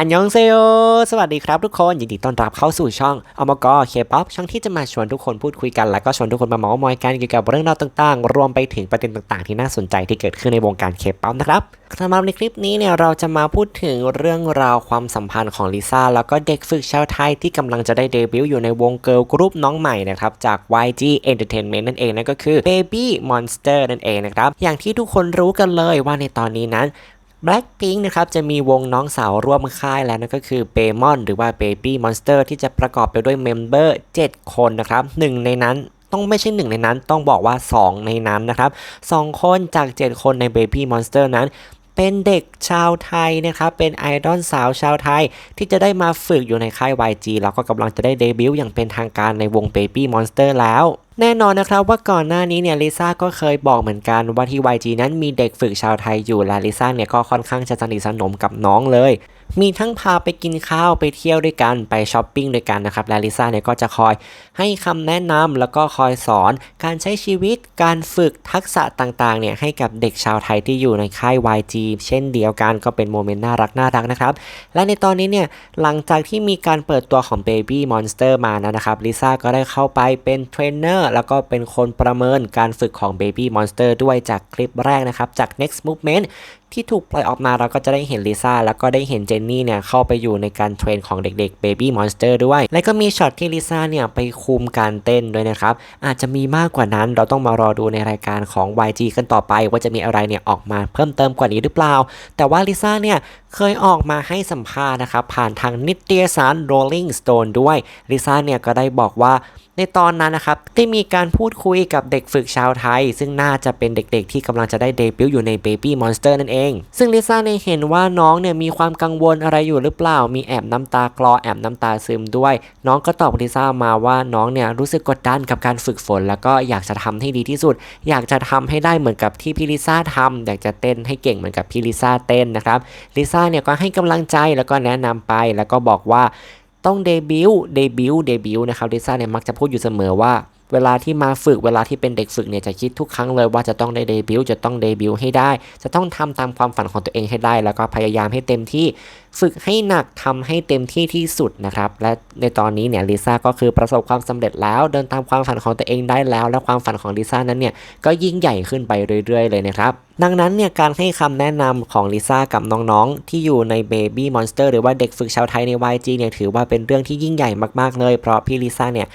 อันยองเซโยสวัสดีครับทุกคน ยินดีต้อนรับเข้าสู่ช่องอมกอเคป๊อปช่องที่จะมาชวนทุกคนพูดคุยกัน แล้วก็ชวนทุกคนมาเมาส์มอยกันเกี่ยวกับเรื่องราวต่างๆ รวมไปถึงประเด็นต่างๆ ที่น่าสนใจที่เกิดขึ้นในวงการเคป๊อปนะครับสำหรับในคลิปนี้เนี่ยเราจะมาพูดถึงเรื่องราวความสัมพันธ์ของลิซ่าแล้วก็เด็กฝึกชาวไทยที่กำลังจะได้เดบิวต์อยู่ในวงเกิร์ลกรุ๊ปน้องใหม่นะครับจาก YG Entertainment นั่นเองนั่นก็คือ Baby Monster นั่นเองนะครับอย่างที่ทุกคนรู้กันเลยว่าในตอนนี้นั้น Blackpink นะครับจะมีวงน้องสาวร่วมค่ายแล้วนั่นก็คือ b a m o n หรือว่า Baby Monster ที่จะประกอบไปด้วยเมมเบอร์ 7 คนนะครับหนึ่งในนั้นต้องไม่ใช่หนึ่งในนั้นต้องบอกว่า 2 ในนั้นนะครับ 2 คนจาก 7 คนใน Baby Monster นั้น เป็นเด็กชาวไทยนะครับเป็นไอดอลสาวชาวไทย ที่จะได้มาฝึกอยู่ในค่าย YG แล้วก็กำลังจะได้เดบิวต์อย่างเป็นทางการในวง Baby Monster แล้วแน่นอนนะครับว่าก่อนหน้านี้เนี่ยลิซ่าก็เคยบอกเหมือนกันว่าที่ YG นั้นมีเด็กฝึกชาวไทยอยู่และลิซ่าเนี่ยก็ค่อนข้างจะสนิทสนมกับน้องเลย มีทั้งพาไปกินข้าวไปเที่ยวด้วยกันไปช้อปปิ้งด้วยกันนะครับและลิซ่าเนี่ยก็จะคอยให้คำแนะนำแล้วก็คอยสอนการใช้ชีวิตการฝึกทักษะต่างๆเนี่ยให้กับเด็กชาวไทยที่อยู่ในค่าย YG เช่นเดียวกันก็เป็นโมเมนต์น่ารักน่ารักนะครับ และในตอนนี้เนี่ยหลังจากที่มีการเปิดตัวของ Baby Monster มานะครับลิซ่าก็ได้เข้าไปเป็นเทรนเนอร์แล้วก็เป็นคนประเมินการฝึกของ Baby Monster ด้วยจากคลิปแรกนะครับจาก Next Movement ที่ถูกปล่อยออกมาเราก็จะได้เห็นลิซ่าแล้วก็ได้เห็นเจนนี่เนี่ยเข้าไปอยู่ในการเทรนของเด็กๆ Baby Monster ด้วย และก็มีช็อตที่ลิซ่าเนี่ยไปคุมการเต้นด้วยนะครับ อาจจะมีมากกว่านั้นเราต้องมารอดูในรายการของ YG กันต่อไป ว่าจะมีอะไรเนี่ยออกมาเพิ่มเติมกว่านี้หรือเปล่า แต่ว่าลิซ่าเนี่ยเคยออกมาให้สัมภาษณ์นะครับผ่านทางนิตยสาร Rolling Stone ด้วยลิซ่าเนี่ยก็ได้บอกว่าในตอนนั้นนะครับได้มีการพูดคุยกับเด็กฝึกชาวไทย ซึ่งน่าจะเป็นเด็กๆ ที่กำลังจะได้เดบิวต์อยู่ใน Baby Monster นั่นเองซึ่งลิซ่าเนี่ยเห็นว่าน้องเนี่ยมีความกังวลอะไรอยู่หรือเปล่า มีแอบน้ำตากลอแอบน้ำตาซึมด้วย น้องก็ตอบลิซ่ามาว่าน้องเนี่ยรู้สึกกดดันกับการฝึกฝน แล้วก็อยากจะทำให้ดีที่สุด อยากจะทำให้ได้เหมือนกับที่พี่ลิซ่าทำอยากจะเต้นให้เก่งเหมือนกับพี่ลิซ่าเต้นนะครับลิซ่าเนี่ยก็ให้กำลังใจแล้วก็แนะนำไปแล้วก็บอกว่าต้องเดบิวต์เดบิวต์เดบิวต์นะครับลิซ่าเนี่ยมักจะพูดอยู่เสมอว่า เวลาที่มาฝึกเวลาที่เป็นเด็กฝึกเนี่ยจะคิดทุกครั้งเลยว่าจะต้องได้เดบิวต์จะต้องเดบิวต์ให้ได้ จะต้องทำตามความฝันของตัวเองให้ได้ แล้วก็พยายามให้เต็มที่ฝึกให้หนักทำให้เต็มที่ที่สุดนะครับ และในตอนนี้เนี่ยลิซ่าก็คือประสบความสำเร็จแล้วเดินตามความฝันของตัวเองได้แล้ว และความฝันของลิซ่านั้นเนี่ยก็ยิ่งใหญ่ขึ้นไปเรื่อย ๆ เลยนะครับดังนั้นเนี่ยการให้คำแนะนำของลิซ่ากับน้องๆ ที่อยู่ใน Baby Monster หรือว่าเด็กฝึกชาวไทยใน YG เนี่ยถือว่าเป็นเรื่องที่ยิ่งใหญ่มากๆเลย เพราะพี่ลิซ่าเนี่ย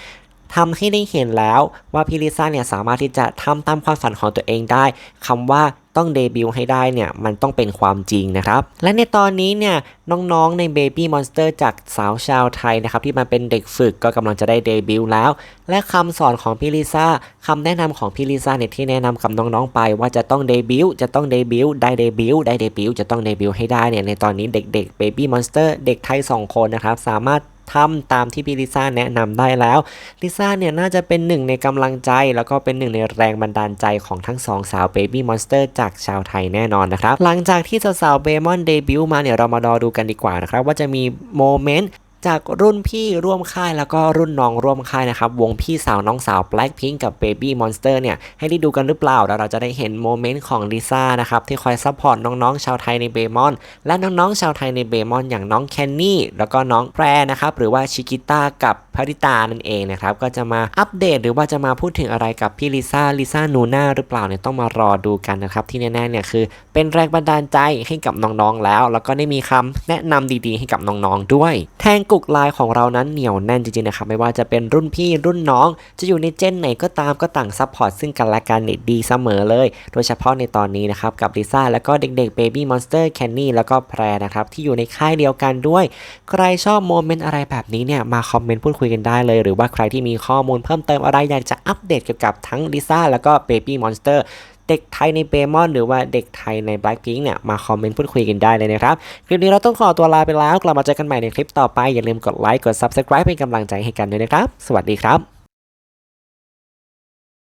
ทำให้ได้เห็นแล้วว่าพี่ลิซ่าเนี่ยสามารถที่จะทำตามความฝันของตัวเองได้คำว่าต้องเดบิวต์ให้ได้เนี่ยมันต้องเป็นความจริงนะครับ และในตอนนี้เนี่ยน้องๆใน Baby Monster จากสาวชาวไทยนะครับที่มาเป็นเด็กฝึกก็กำลังจะได้เดบิวต์แล้ว และคำสอนของพี่ลิซ่าคำแนะนำของพี่ลิซ่าเนี่ยที่แนะนำกับน้องๆไป ว่าจะต้องเดบิวต์จะต้องเดบิวต์ได้เดบิวต์ได้เดบิวต์จะต้องเดบิวต์ให้ได้เนี่ยในตอนนี้เด็กๆ Baby Monster เด็กไทย 2 คนนะครับสามารถ ทำตามที่พี่ลิซ่าแนะนำได้แล้วลิซ่าเนี่ยน่าจะเป็นหนึ่งในกำลังใจ แล้วก็เป็นหนึ่งในแรงบันดาลใจของทั้งสองสาวเบบี้มอนสเตอร์จากชาวไทยแน่นอนนะครับ หลังจากที่สาวเบมอนเดบิวต์มาเนี่ยเรามารอดูกันดีกว่านะครับ ว่าจะมีโมเมนต์ จากรุ่นพี่ร่วมค่ายแล้วก็รุ่นน้องร่วมค่ายนะครับ วงพี่สาวน้องสาว Blackpink กับ Baby Monster เนี่ย ให้ได้ดูกันหรือเปล่า แล้วเราจะได้เห็นโมเมนต์ของลิซ่านะครับ ที่คอยซัพพอร์ตน้องๆ ชาวไทยในเบมอน และน้องๆ ชาวไทยในเบมอน อย่างน้องแคนนี่แล้วก็น้องแพรนะครับ หรือว่าชิกิต้ากับพริตานั่นเองนะครับ ก็จะมาอัปเดตหรือว่าจะมาพูดถึงอะไรกับพี่ลิซ่าลิซ่านูน่าหรือเปล่าเนี่ยต้องมารอดูกันนะครับที่แน่ๆเนี่ยคือ เป็นแรงบันดาลใจให้กับน้องๆแล้ว แล้วก็ได้มีคำแนะนำดีๆ ให้กับน้องๆด้วยแทงกกไลน์ของเรานั้นเหนียวแน่นจริงๆนะครับไม่ว่าจะเป็นรุ่นพี่รุ่นน้อง จะอยู่ในเจนไหนก็ตามก็ต่างซัพพอร์ตซึ่งกันและกันดีเสมอเลย โดยเฉพาะในตอนนี้นะครับกับลิซ่าแล้วก็เด็กๆ Baby Monster แคนนี่แล้วก็แพรนะครับที่อยู่ในค่ายเดียวกันด้วย ใครชอบโมเมนต์อะไรแบบนี้เนี่ยมาคอมเมนต์พูดคุยกันได้เลย หรือว่าใครที่มีข้อมูลเพิ่มเติมอะไรอยากจะอัปเดตเกี่ยวกับทั้งลิซ่าแล้วก็ Baby Monster เด็กไทยในเบมอนหรือว่าเด็กไทยใน b l a c k พิงคเนี่ยมาคอมเมนต์พูดคุยกันได้เลยนะครับคลิปนี้เราต้องขอตัวลาไปแล้วกลับมาเจอกันใหม่ในคลิปต่อไปอย่าลืมกดไลค์กด Subscribe เป็นกำลังใจให้กันด้วยนะครับ สวัสดีครับ